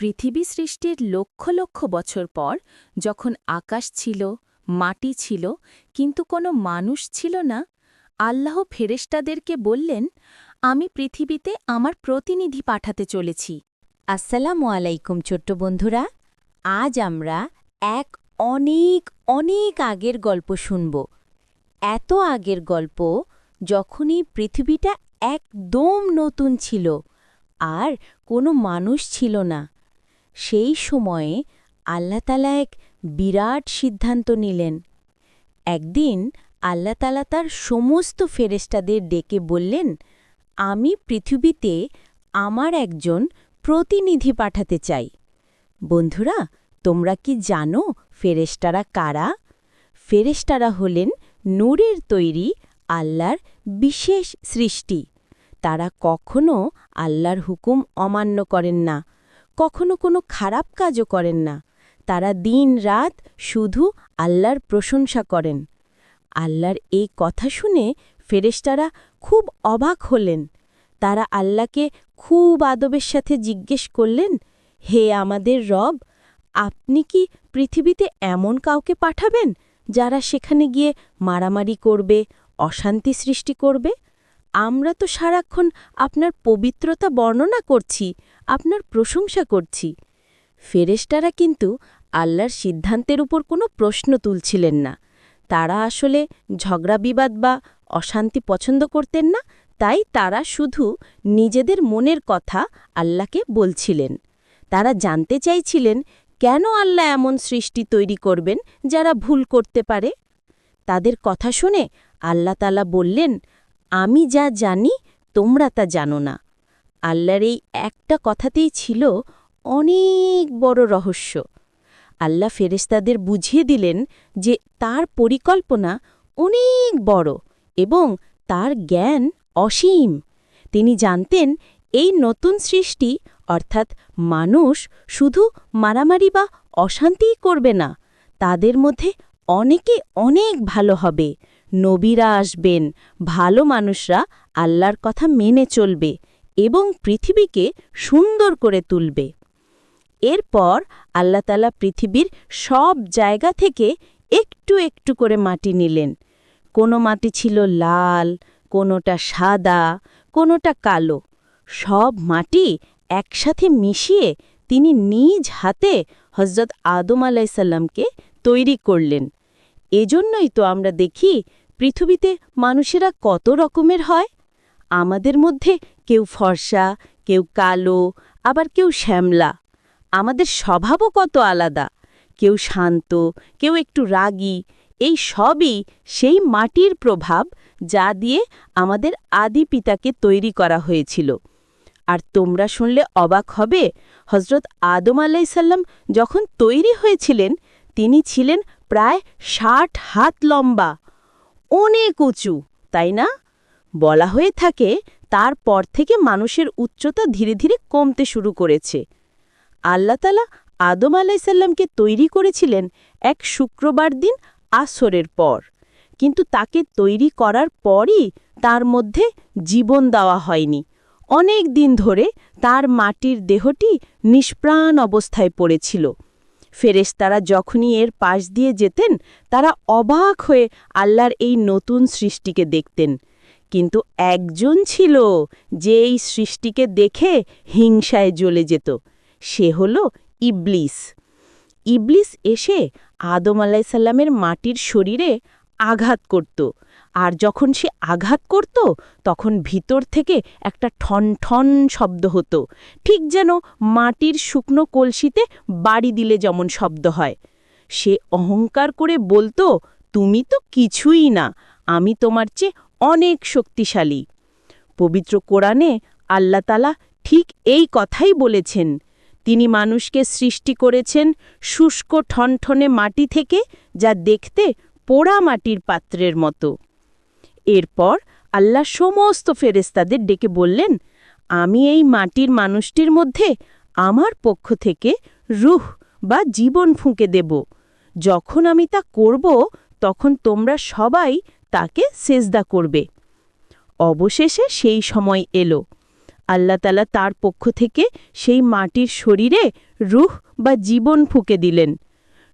পৃথিবী সৃষ্টির লক্ষ লক্ষ বছর পর যখন আকাশ ছিল, মাটি ছিল, কিন্তু কোনো মানুষ ছিল না, আল্লাহ ফেরেশতাদেরকে বললেন, আমি পৃথিবীতে আমার প্রতিনিধি পাঠাতে চলেছি। আসসালামু আলাইকুম ছোট্ট বন্ধুরা, আজ আমরা এক অনেক অনেক আগের গল্প শুনব। এত আগের গল্প যখনই পৃথিবীটা একদম নতুন ছিল আর কোনো মানুষ ছিল না। সেই সময়ে আল্লাহতালা এক বিরাট সিদ্ধান্ত নিলেন। একদিন আল্লাহতালা তার সমস্ত ফেরেস্তাদের ডেকে বললেন, আমি পৃথিবীতে আমার একজন প্রতিনিধি পাঠাতে চাই। বন্ধুরা, তোমরা কি জানো ফেরেস্তারা কারা? ফেরেস্তারা হলেন নূরের তৈরি আল্লাহর বিশেষ সৃষ্টি। তারা কখনো আল্লাহর হুকুম অমান্য করেন না। কখনো কোনো খারাপ কাজও করেন না। তারা দিন রাত শুধু আল্লাহর প্রশংসা করেন। আল্লাহর এই কথা শুনে ফেরেশতারা খুব অবাক হলেন। তারা আল্লাহকে খুব আদবের সাথে জিজ্ঞেস করলেন, হে আমাদের রব, আপনি কি পৃথিবীতে এমন কাউকে পাঠাবেন যারা সেখানে গিয়ে মারামারি করবে, অশান্তি সৃষ্টি করবে? আমরা তো সারাক্ষণ আপনার পবিত্রতা বর্ণনা করছি আপনার প্রশংসা করছি। ফেরেশতারা কিন্তু আল্লাহর সিদ্ধান্তের উপর কোনো প্রশ্ন তুলছিলেন না। তারা আসলে ঝগড়া বিবাদ বা অশান্তি পছন্দ করতেন না, তাই তারা শুধু নিজেদের মনের কথা আল্লাহকে বলছিলেন। তারা জানতে চাইছিলেন, কেন আল্লাহ এমন সৃষ্টি তৈরি করবেন যারা ভুল করতে পারে? তাদের কথা শুনে আল্লাহ তালা বললেন, আমি যা জানি তোমরা তা জানো না। আল্লাহর এই একটা কথাতেই ছিল অনেক বড় রহস্য। আল্লাহ ফেরেস্তাদের বুঝিয়ে দিলেন যে তার পরিকল্পনা অনেক বড় এবং তার জ্ঞান অসীম। তিনি জানতেন এই নতুন সৃষ্টি, অর্থাৎ মানুষ, শুধু মারামারি বা অশান্তিই করবে না, তাদের মধ্যে অনেকে অনেক ভালো হবে। নবীরা আসবেন, ভালো মানুষরা আল্লাহর কথা মেনে চলবে। এবং পৃথিবীকে সুন্দর করে তুলবে। এরপর আল্লাহতালা পৃথিবীর সব জায়গা থেকে একটু একটু করে মাটি নিলেন। কোনো মাটি ছিল লাল, কোনোটা সাদা, কোনোটা কালো। সব মাটি একসাথে মিশিয়ে তিনি নিজ হাতে হজরত আদম আলাইসাল্লামকে তৈরি করলেন। এজন্যই তো আমরা দেখি পৃথিবীতে মানুষেরা কত রকমের হয়। আমাদের মধ্যে কেউ ফর্সা, কেউ কালো, আবার কেউ শ্যামলা। আমাদের স্বভাবও কত আলাদা। কেউ শান্ত, কেউ একটু রাগী, এই সবই সেই মাটির প্রভাব যা দিয়ে আমাদের আদি পিতাকে তৈরি করা হয়েছিল। আর তোমরা শুনলে অবাক হবে হজরত আদম আলাইসাল্লাম যখন তৈরি হয়েছিলেন, তিনি ছিলেন প্রায় ষাট হাত লম্বা, অনেক উঁচু, তাই না? বলা হয়ে থাকে তারপর থেকে মানুষের উচ্চতা ধীরে ধীরে কমতে শুরু করেছে। আল্লাতালা আদম আলাইসাল্লামকে তৈরি করেছিলেন এক শুক্রবার দিন আসরের পর। কিন্তু তাকে তৈরি করার পরই তার মধ্যে জীবন দেওয়া হয়নি। অনেক দিন ধরে তার মাটির দেহটি নিষ্প্রাণ অবস্থায় পড়েছিল। ফেরেশতারা যখনই এর পাশ দিয়ে যেতেন, তারা অবাক হয়ে আল্লাহর এই নতুন সৃষ্টিকে দেখতেন। কিন্তু একজন ছিল যে এই সৃষ্টিকে দেখে হিংসায় জ্বলে যেত। সে হল ইবলিস। ইবলিস এসে আদম আলাইসাল্লামের মাটির শরীরে আঘাত করত আর যখন সে আঘাত করত, তখন ভিতর থেকে একটা ঠন ঠন শব্দ হতো। ঠিক যেন মাটির শুকনো কলসিতে বাড়ি দিলে যেমন শব্দ হয়। সে অহংকার করে বলতো, তুমি তো কিছুই না। আমি তোমার চেয়ে অনেক শক্তিশালী। পবিত্র কোরআনে আল্লাতালা ঠিক এই কথাই বলেছেন, তিনি মানুষকে সৃষ্টি করেছেন শুষ্ক ঠনঠনে মাটি থেকে যা দেখতে পোড়া মাটির পাত্রের মতো। এরপর আল্লাহ সমস্ত ফেরেস্তাদের ডেকে বললেন, আমি এই মাটির মানুষটির মধ্যে আমার পক্ষ থেকে রুহ বা জীবন ফুঁকে দেব। যখন আমি তা করব, তখন তোমরা সবাই তাকে সেজদা করবে। অবশেষে সেই সময় এলো। আল্লাহ তালা তার পক্ষ থেকে সেই মাটির শরীরে রুহ বা জীবন ফুকে দিলেন।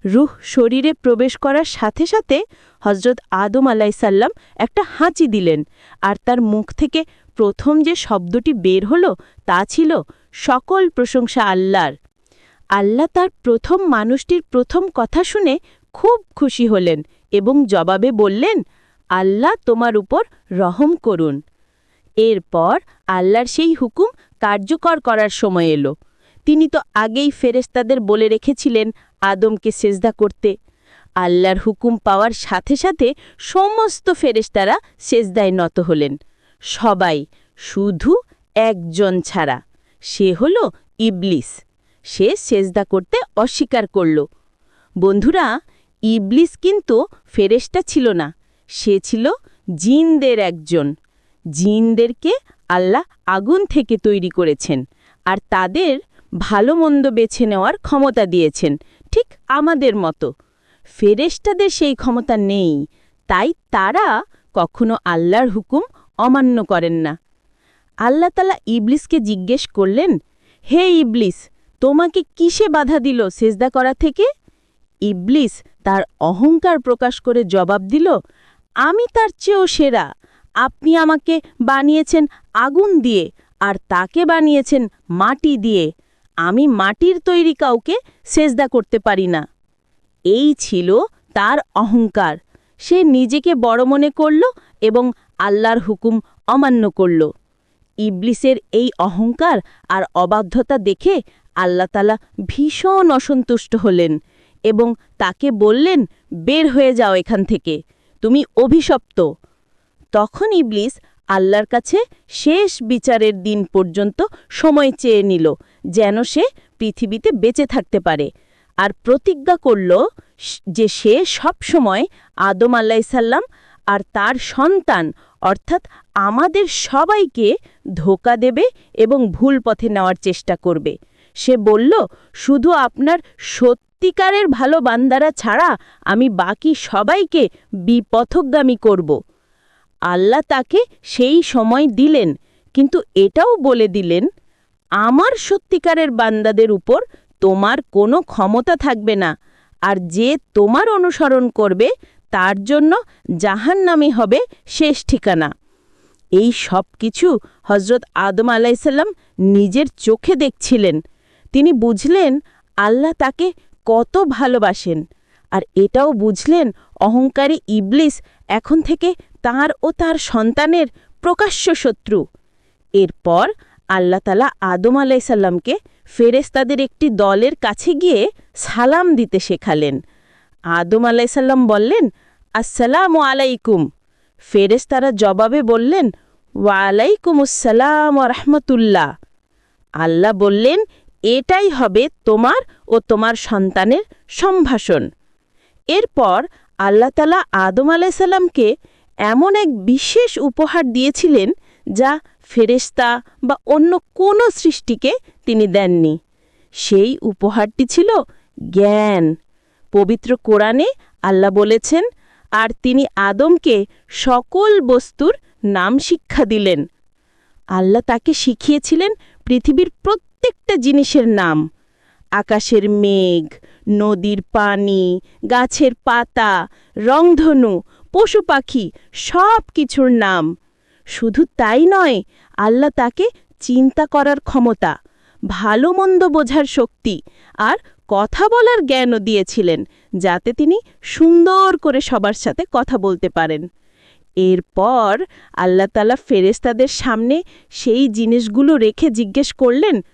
রুহ শরীরে প্রবেশ করার সাথে সাথে হজরত আদম আলাইসাল্লাম একটা হাঁচি দিলেন। আর তার মুখ থেকে প্রথম যে শব্দটি বের হলো তা ছিল, সকল প্রশংসা আল্লাহর। আল্লাহ তার প্রথম মানুষটির প্রথম কথা শুনে খুব খুশি হলেন এবং জবাবে বললেন আল্লাহ তোমার উপর রহম করুন। এরপর আল্লাহর সেই হুকুম কার্যকর করার সময় এলো। তিনি তো আগেই ফেরেস্তাদের বলে রেখেছিলেন আদমকে সেজদা করতে। আল্লাহর হুকুম পাওয়ার সাথে সাথে সমস্ত ফেরেশতারা সেজদায় নত হলেন। সবাই, শুধু একজন ছাড়া, সে হল ইবলিস। সে সেজদা করতে অস্বীকার করল। বন্ধুরা, ইবলিস কিন্তু ফেরেশতা ছিল না। সে ছিল জিনদের একজন। জিনদেরকে আল্লাহ আগুন থেকে তৈরি করেছেন আর তাদের ভালো মন্দ বেছে নেওয়ার ক্ষমতা দিয়েছেন, ঠিক আমাদের মতো। ফেরেশতাদের সেই ক্ষমতা নেই, তাই তারা কখনো আল্লাহর হুকুম অমান্য করেন না। আল্লাহ তালা ইবলিসকে জিজ্ঞেস করলেন, হে ইবলিস, তোমাকে কিসে বাধা দিল সেজদা করা থেকে? ইবলিস তার অহংকার প্রকাশ করে জবাব দিল আমি তার চেয়েও সেরা। আপনি আমাকে বানিয়েছেন আগুন দিয়ে আর তাকে বানিয়েছেন মাটি দিয়ে। আমি মাটির তৈরি কাউকে সেজদা করতে পারি না। এই ছিল তার অহংকার। সে নিজেকে বড় মনে করল এবং আল্লাহর হুকুম অমান্য করল। ইবলিসের এই অহংকার আর অবাধ্যতা দেখে আল্লাহতালা ভীষণ অসন্তুষ্ট হলেন এবং তাকে বললেন, বের হয়ে যাও এখান থেকে। তুমি অভিশপ্ত। তখন ইবলিস আল্লাহর কাছে শেষ বিচারের দিন পর্যন্ত সময় চেয়ে নিল, যেন সে পৃথিবীতে বেঁচে থাকতে পারে। আর প্রতিজ্ঞা করল যে সে সব সময় আদম আল্লাইসাল্লাম আর তার সন্তান, অর্থাৎ আমাদের সবাইকে ধোকা দেবে এবং ভুল পথে নেওয়ার চেষ্টা করবে। সে বলল, শুধু আপনার সত্যিকারের ভালো বান্দারা ছাড়া আমি বাকি সবাইকে বিপথগামী করব। আল্লাহ তাকে সেই সময় দিলেন, কিন্তু এটাও বলে দিলেন, আমার সত্যিকারের বান্দাদের উপর তোমার কোনো ক্ষমতা থাকবে না, আর যে তোমার অনুসরণ করবে, তার জন্য জাহান নামে হবে শেষ ঠিকানা। এই সব কিছু হজরত আদম আলাইসাল্লাম নিজের চোখে দেখছিলেন। তিনি বুঝলেন, আল্লাহ তাকে কত ভালোবাসেন। আর এটাও বুঝলেন অহংকারী ইবলিস এখন থেকে তার ও তার সন্তানের প্রকাশ্য শত্রু। এরপর আল্লাহতালা আদম আলাইসাল্লামকে ফেরেস্তাদের একটি দলের কাছে গিয়ে সালাম দিতে শেখালেন। আদম আলাইসাল্লাম বললেন, আসসালাম আলাইকুম। ফেরেস্তারা জবাবে বললেন ওয়ালাইকুম আসসালাম রহমতুল্লাহ। আল্লাহ বললেন এটাই হবে তোমার ও তোমার সন্তানের সম্ভাষণ। এরপর আল্লাহতালা আদম আলাইসাল্লামকে এমন এক বিশেষ উপহার দিয়েছিলেন যা ফেরেস্তা বা অন্য কোনো সৃষ্টিকে তিনি দেননি। সেই উপহারটি ছিল জ্ঞান। পবিত্র কোরআনে আল্লাহ বলেছেন, আর তিনি আদমকে সকল বস্তুর নাম শিক্ষা দিলেন। আল্লাহ তাকে শিখিয়েছিলেন পৃথিবীর প্রত্যেকটা জিনিসের নাম। আকাশের মেঘ, নদীর পানি, গাছের পাতা, রংধনু, পশু পাখি সব কিছুর নাম। শুধু তাই নয়, আল্লাহ তাকে চিন্তা করার ক্ষমতা, ভালো মন্দ বোঝার শক্তি আর কথা বলার জ্ঞানও দিয়েছিলেন, যাতে তিনি সুন্দর করে সবার সাথে কথা বলতে পারেন। এরপর আল্লাহ তালা ফেরেস্তাদের সামনে সেই জিনিসগুলো রেখে জিজ্ঞেস করলেন,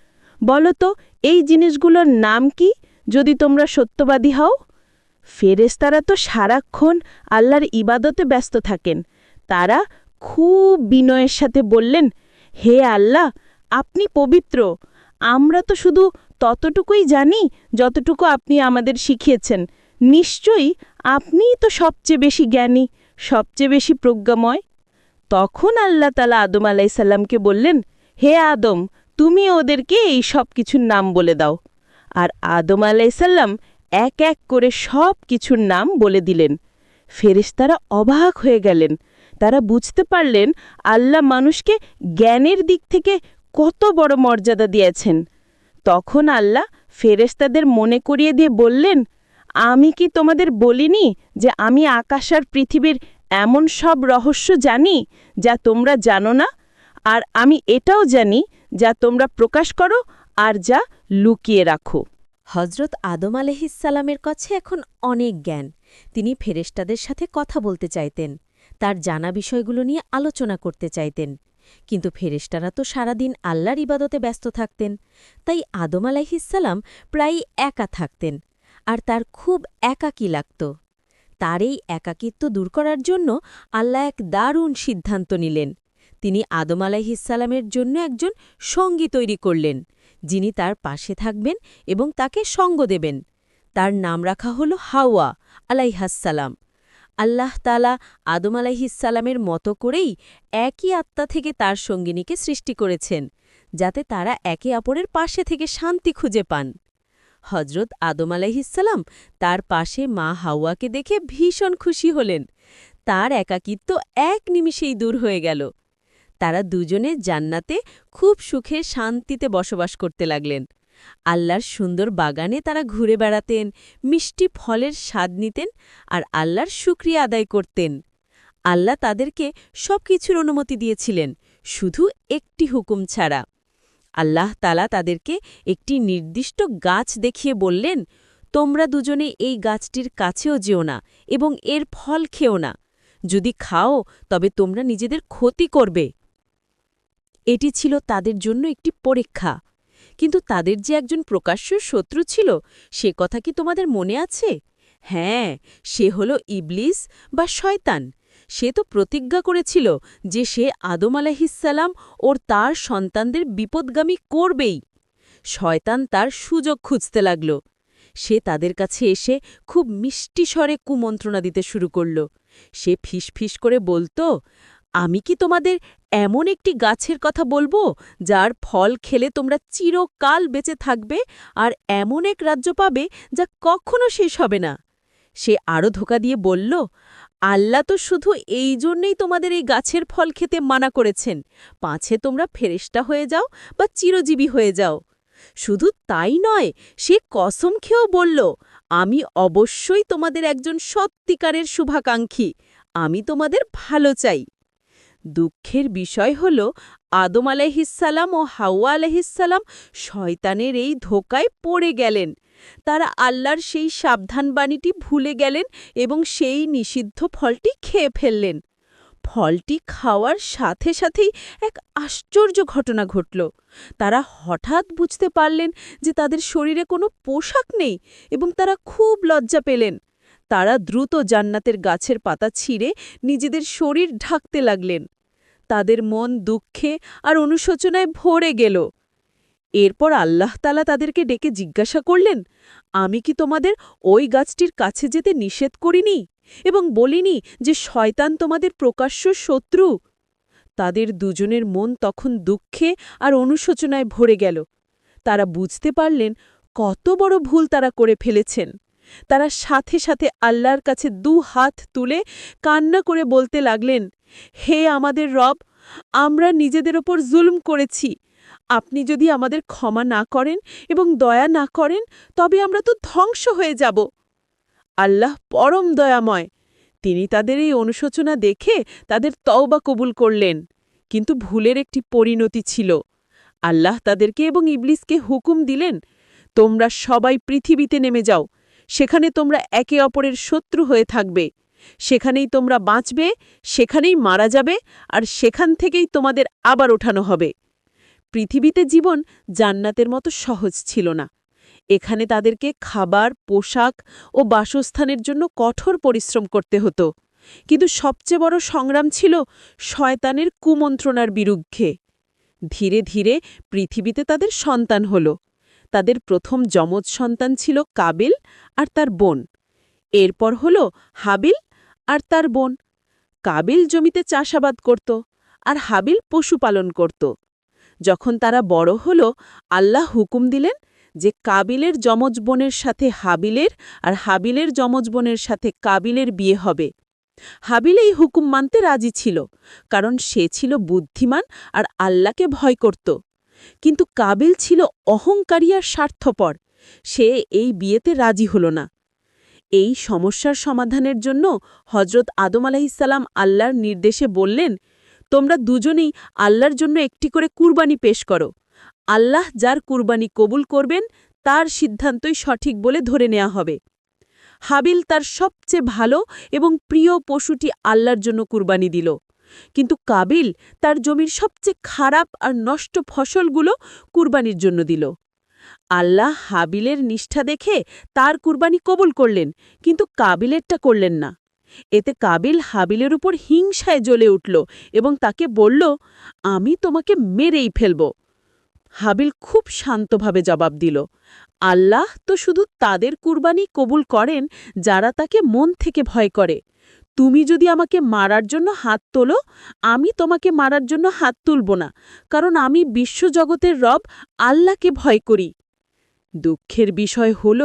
বলো তো, এই জিনিসগুলোর নাম কি? যদি তোমরা সত্যবাদী হও? ফেরেস্তারা তো সারাক্ষণ আল্লাহর ইবাদতে ব্যস্ত থাকেন। তারা খুব বিনয়ের সাথে বললেন, হে আল্লাহ, আপনি পবিত্র। আমরা তো শুধু ততটুকুই জানি যতটুকু আপনি আমাদের শিখিয়েছেন। নিশ্চয়ই আপনিই তো সবচেয়ে বেশি জ্ঞানী। সবচেয়ে বেশি প্রজ্ঞাময়? তখন আল্লাহ তালা আদম আলাইসাল্লামকে বললেন, হে আদম, তুমি ওদেরকে এই সব কিছুর নাম বলে দাও। আর আদম আলাইসাল্লাম এক এক করে সব কিছুর নাম বলে দিলেন। ফেরেশতারা অবাক হয়ে গেলেন। তারা বুঝতে পারলেন আল্লাহ মানুষকে জ্ঞানের দিক থেকে কত বড় মর্যাদা দিয়েছেন। তখন আল্লাহ ফেরেশতাদের মনে করিয়ে দিয়ে বললেন, আমি কি তোমাদের বলিনি যে আমি আকাশ আর পৃথিবীর এমন সব রহস্য জানি যা তোমরা জানো না, আর আমি এটাও জানি যা তোমরা প্রকাশ করো আর যা লুকিয়ে রাখো। হজরত আদম আলহিসাল্লামের কাছে এখন অনেক জ্ঞান। তিনি ফেরেশতাদের সাথে কথা বলতে চাইতেন, তার জানা বিষয়গুলো নিয়ে আলোচনা করতে চাইতেন। কিন্তু ফেরেশতারা তো সারাদিন আল্লাহর ইবাদতে ব্যস্ত থাকতেন, তাই আদম আলাইহিসাল্লাম প্রায় একা থাকতেন, আর তার খুব একাকী লাগত। তার এই একাকিত্ব দূর করার জন্য আল্লাহ এক দারুণ সিদ্ধান্ত নিলেন। তিনি আদম আলাইহিসাল্লামের জন্য একজন সঙ্গী তৈরি করলেন, যিনি তার পাশে থাকবেন এবং তাকে সঙ্গ দেবেন। তার নাম রাখা হল হাওয়া আলাইহাসাল্লাম আল্লাহ তালা আদম আলাইহিসাল্লামের মতো করেই একই আত্মা থেকে তার সঙ্গিনীকে সৃষ্টি করেছেন, যাতে তারা একে অপরের পাশে থেকে শান্তি খুঁজে পান। হজরত আদম আলাইহিসাল্লাম তার পাশে মা হাওয়াকে দেখে ভীষণ খুশি হলেন। তার একাকিত্ব এক নিমিষেই দূর হয়ে গেল। তারা দুজনে জান্নাতে খুব সুখে শান্তিতে বসবাস করতে লাগলেন। আল্লাহর সুন্দর বাগানে তারা ঘুরে বেড়াতেন, মিষ্টি ফলের স্বাদ নিতেন আর আল্লাহর শুক্রিয়া আদায় করতেন। আল্লাহ তাদেরকে সব কিছুর অনুমতি দিয়েছিলেন, শুধু একটি হুকুম ছাড়া। আল্লাহ তালা তাদেরকে একটি নির্দিষ্ট গাছ দেখিয়ে বললেন, তোমরা দুজনে এই গাছটির কাছেও যেও না এবং এর ফল খেও না। যদি খাও, তবে তোমরা নিজেদের ক্ষতি করবে। এটি ছিল তাদের জন্য একটি পরীক্ষা। কিন্তু তাদের যে একজন প্রকাশ্য শত্রু ছিল, সে কথা কি তোমাদের মনে আছে? হ্যাঁ সে হল ইবলিস বা শয়তান। সে তো প্রতিজ্ঞা করেছিল যে সে আদম আলাহিসাল্লাম ওর তার সন্তানদের বিপদগামী করবেই। শয়তান তার সুযোগ খুঁজতে লাগল। সে তাদের কাছে এসে খুব মিষ্টি স্বরে কুমন্ত্রণা দিতে শুরু করল। সে ফিসফিস করে বলতো, আমি কি তোমাদের এমন একটি গাছের কথা বলব যার ফল খেলে তোমরা চিরকাল বেঁচে থাকবে আর এমন এক রাজ্য পাবে যা কখনো শেষ হবে না? সে আরও ধোকা দিয়ে বলল আল্লাহ তো শুধু এই জন্যেই তোমাদের এই গাছের ফল খেতে মানা করেছেন। পাছে তোমরা ফেরেস্টা হয়ে যাও বা চিরজীবী হয়ে যাও। শুধু তাই নয়, সে কসম খেয়েও বলল, আমি অবশ্যই তোমাদের একজন সত্যিকারের শুভাকাঙ্ক্ষী। আমি তোমাদের ভালো চাই। দুঃখের বিষয় হল, আদম আলাইহিসাল্লাম ও হাওয়া আলাইহিসাল্লাম শয়তানের এই ধোকায় পড়ে গেলেন। তারা আল্লাহর সেই সাবধানবাণীটি ভুলে গেলেন এবং সেই নিষিদ্ধ ফলটি খেয়ে ফেললেন। ফলটি খাওয়ার সাথে সাথেই এক আশ্চর্য ঘটনা ঘটল। তারা হঠাৎ বুঝতে পারলেন যে তাদের শরীরে কোনো পোশাক নেই এবং তারা খুব লজ্জা পেলেন। তারা দ্রুত জান্নাতের গাছের পাতা ছিঁড়ে নিজেদের শরীর ঢাকতে লাগলেন। তাদের মন দুঃখে আর অনুশোচনায় ভরে গেল। এরপর আল্লাহ তালা তাদেরকে ডেকে জিজ্ঞাসা করলেন, আমি কি তোমাদের ওই গাছটির কাছে যেতে নিষেধ করিনি এবং বলিনি যে শয়তান তোমাদের প্রকাশ্য শত্রু? তাদের দুজনের মন তখন দুঃখে আর অনুশোচনায় ভরে গেল। তারা বুঝতে পারলেন কত বড় ভুল তারা করে ফেলেছেন। তারা সাথে সাথে আল্লাহর কাছে দু হাত তুলে কান্না করে বলতে লাগলেন, হে আমাদের রব, আমরা নিজেদের ওপর জুলুম করেছি। আপনি যদি আমাদের ক্ষমা না করেন এবং দয়া না করেন, তবে আমরা তো ধ্বংস হয়ে যাব। আল্লাহ পরম দয়াময়। তিনি তাদের এই অনুশোচনা দেখে তাদের তওবা কবুল করলেন, কিন্তু ভুলের একটি পরিণতি ছিল। আল্লাহ তাদেরকে এবং ইবলিসকে হুকুম দিলেন, তোমরা সবাই পৃথিবীতে নেমে যাও, সেখানে তোমরা একে অপরের শত্রু হয়ে থাকবে। সেখানেই তোমরা বাঁচবে, সেখানেই মারা যাবে, আর সেখান থেকেই তোমাদের আবার ওঠানো হবে। পৃথিবীতে জীবন জান্নাতের মতো সহজ ছিল না। এখানে তাদেরকে খাবার, পোশাক ও বাসস্থানের জন্য কঠোর পরিশ্রম করতে হতো। কিন্তু সবচেয়ে বড় সংগ্রাম ছিল শয়তানের কুমন্ত্রণার বিরুদ্ধে। ধীরে ধীরে পৃথিবীতে তাদের সন্তান হল। তাদের প্রথম যমজ সন্তান ছিল কাবিল আর তার বোন। এরপর হল হাবিল আর তার বোন। কাবিল জমিতে চাষাবাদ করত আর হাবিল পশুপালন করত। যখন তারা বড় হল, আল্লাহ হুকুম দিলেন যে কাবিলের যমজ বোনের সাথে হাবিলের আর হাবিলের যমজ বোনের সাথে কাবিলের বিয়ে হবে। হাবিল এই হুকুম মানতে রাজি ছিল, কারণ সে ছিল বুদ্ধিমান আর আল্লাহকে ভয় করত। কিন্তু কাবিল ছিল অহংকারী আর স্বার্থপর, সে এই বিয়েতে রাজি হল না। এই সমস্যার সমাধানের জন্য হজরত আদম আলাহিসাল্লাম আল্লাহর নির্দেশে বললেন তোমরা দুজনেই আল্লাহর জন্য একটি করে কুরবানি পেশ করো। আল্লাহ যার কুরবানি কবুল করবেন, তার সিদ্ধান্তই সঠিক বলে ধরে নেওয়া হবে। হাবিল তার সবচেয়ে ভালো এবং প্রিয় পশুটি আল্লাহর জন্য কুরবানি দিল। কিন্তু কাবিল তার জমির সবচেয়ে খারাপ আর নষ্ট ফসলগুলো কুরবানির জন্য দিল। আল্লাহ হাবিলের নিষ্ঠা দেখে তার কুরবানি কবুল করলেন, কিন্তু কাবিলেরটা করলেন না। এতে কাবিল হাবিলের উপর হিংসায় জ্বলে উঠল এবং তাকে বলল, আমি তোমাকে মেরেই ফেলব। হাবিল খুব শান্তভাবে জবাব দিল, আল্লাহ তো শুধু তাদের কুরবানি কবুল করেন যারা তাকে মন থেকে ভয় করে। তুমি যদি আমাকে মারার জন্য হাত তোলো, আমি তোমাকে মারার জন্য হাত তুলব না, কারণ আমি বিশ্বজগতের রব আল্লাহকে ভয় করি। দুঃখের বিষয় হল,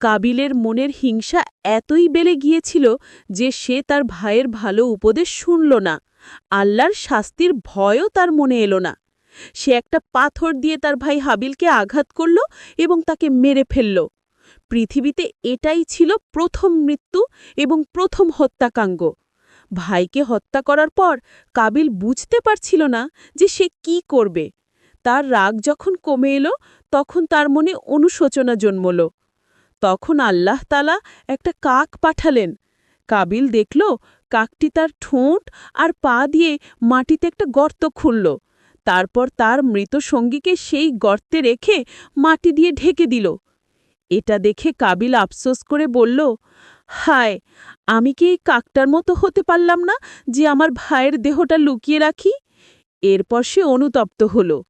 কাবিলের মনের হিংসা এতই বেড়ে গিয়েছিল যে সে তার ভাইয়ের ভালো উপদেশ শুনল না। আল্লাহর শাস্তির ভয়ও তার মনে এলো না। সে একটা পাথর দিয়ে তার ভাই হাবিলকে আঘাত করল এবং তাকে মেরে ফেলল। পৃথিবীতে এটাই ছিল প্রথম মৃত্যু এবং প্রথম হত্যাকাঙ্গ ভাইকে হত্যা করার পর কাবিল বুঝতে পারছিল না যে সে কি করবে। তার রাগ যখন কমে এলো, তখন তার মনে অনুশোচনা জন্মল। তখন আল্লাহ তালা একটা কাক পাঠালেন। কাবিল দেখল, কাকটি তার ঠোঁট আর পা দিয়ে মাটিতে একটা গর্ত খুলল। তারপর তার মৃত সঙ্গীকে সেই গর্তে রেখে মাটি দিয়ে ঢেকে দিল। এটা দেখে কাবিল আফসোস করে বলল, হায়, আমি কি এই কাকটার মতো হতে পারলাম না যে আমার ভাইয়ের দেহটা লুকিয়ে রাখি? এরপর সে অনুতপ্ত হল।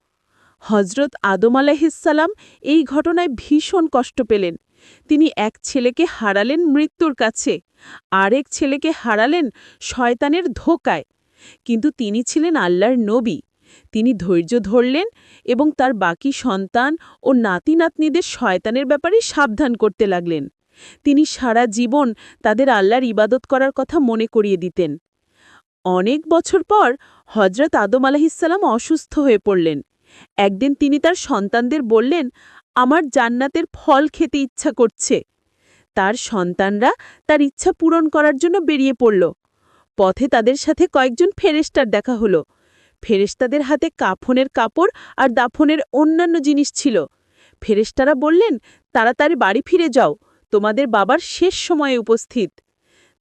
হজরত আদম আলাহিসাল্লাম এই ঘটনায় ভীষণ কষ্ট পেলেন। তিনি এক ছেলেকে হারালেন মৃত্যুর কাছে, আরেক ছেলেকে হারালেন শয়তানের ধোকায়। কিন্তু তিনি ছিলেন আল্লাহর নবী। তিনি ধৈর্য ধরলেন এবং তার বাকি সন্তান ও নাতি নাতনিদের শয়তানের ব্যাপারে সাবধান করতে লাগলেন। তিনি সারা জীবন তাদের আল্লাহর ইবাদত করার কথা মনে করিয়ে দিতেন। অনেক বছর পর হজরত আদম আলাহিসাল্লাম অসুস্থ হয়ে পড়লেন। একদিন তিনি তার সন্তানদের বললেন, আমার জান্নাতের ফল খেতে ইচ্ছা করছে। তার সন্তানরা তার ইচ্ছা পূরণ করার জন্য বেরিয়ে পড়ল। পথে তাদের সাথে কয়েকজন ফেরেস্টার দেখা হলো। ফেরেস্তাদের হাতে কাফনের কাপড় আর দাফনের অন্যান্য জিনিস ছিল। ফেরেস্তারা বললেন, তাড়াতাড়ি বাড়ি ফিরে যাও, তোমাদের বাবার শেষ সময়ে উপস্থিত।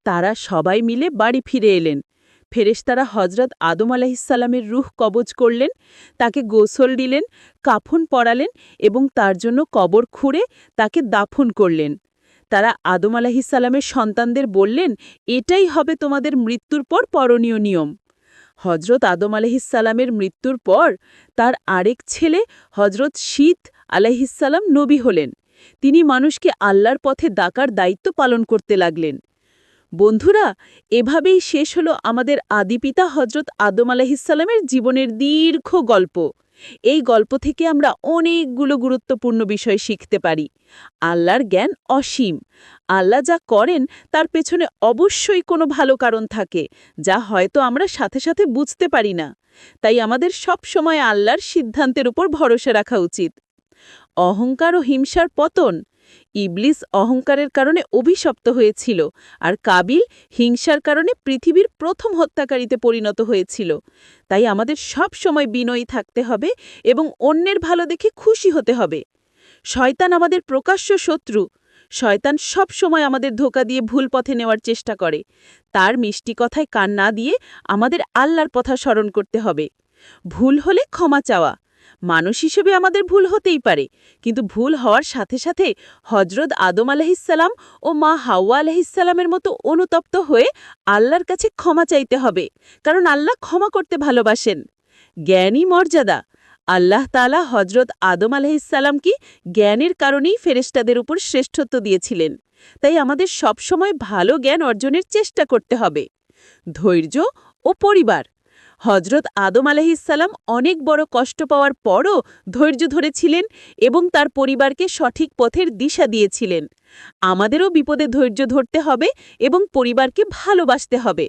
তারা সবাই মিলে বাড়ি ফিরে এলেন। ফেরেশতারা হজরত আদম আলাহিসাল্লামের রুহ কবজ করলেন, তাকে গোসল দিলেন, কাফন পরালেন এবং তার জন্য কবর খুঁড়ে তাকে দাফন করলেন। তারা আদম আলাহিসাল্লামের সন্তানদের বললেন, এটাই হবে তোমাদের মৃত্যুর পর পরণীয় নিয়ম। হজরত আদম আলহিসাল্লামের মৃত্যুর পর তার আরেক ছেলে হজরত শীত আলাহিসাল্লাম নবী হলেন। তিনি মানুষকে আল্লাহর পথে ডাকার দায়িত্ব পালন করতে লাগলেন। বন্ধুরা, এভাবেই শেষ হলো আমাদের আদিপিতা হজরত আদম আলাহিসাল্লামের জীবনের দীর্ঘ গল্প। এই গল্প থেকে আমরা অনেকগুলো গুরুত্বপূর্ণ বিষয় শিখতে পারি। আল্লাহর জ্ঞান অসীম। আল্লাহ যা করেন, তার পেছনে অবশ্যই কোনো ভালো কারণ থাকে, যা হয়তো আমরা সাথে সাথে বুঝতে পারি না। তাই আমাদের সব সময় আল্লাহর সিদ্ধান্তের উপর ভরসা রাখা উচিত। অহংকার ও হিংসার পতন ইবলিস অহংকারের কারণে অভিশপ্ত হয়েছিল আর কাবিল হিংসার কারণে পৃথিবীর প্রথম হত্যাকারীতে পরিণত হয়েছিল। তাই আমাদের সব সময় বিনয়ী থাকতে হবে এবং অন্যের ভালো দেখে খুশি হতে হবে। শয়তান আমাদের প্রকাশ্য শত্রু। শয়তান সব সময় আমাদের ধোকা দিয়ে ভুল পথে নেওয়ার চেষ্টা করে। তার মিষ্টি কথায় কান না দিয়ে আমাদের আল্লাহর কথা স্মরণ করতে হবে। ভুল হলে ক্ষমা চাওয়া। মানুষ হিসেবে আমাদের ভুল হতেই পারে। কিন্তু ভুল হওয়ার সাথে সাথে হজরত আদম আলহিসাল্লাম ও মা হাওয়া আলহিসাল্লামের মতো অনুতপ্ত হয়ে আল্লাহর কাছে ক্ষমা চাইতে হবে, কারণ আল্লাহ ক্ষমা করতে ভালোবাসেন। জ্ঞানই মর্যাদা, আল্লাহ তালা হজরত আদম আলহিসাল্লামকে জ্ঞানের কারণেই ফেরেস্তাদের উপর শ্রেষ্ঠত্ব দিয়েছিলেন। তাই আমাদের সবসময় ভালো জ্ঞান অর্জনের চেষ্টা করতে হবে। ধৈর্য ও পরিবার হজরত আদম আলাহিসাল্লাম অনেক বড় কষ্ট পাওয়ার পরও ধৈর্য ধরেছিলেন এবং তার পরিবারকে সঠিক পথের দিশা দিয়েছিলেন। আমাদেরও বিপদে ধৈর্য ধরতে হবে এবং পরিবারকে ভালোবাসতে হবে।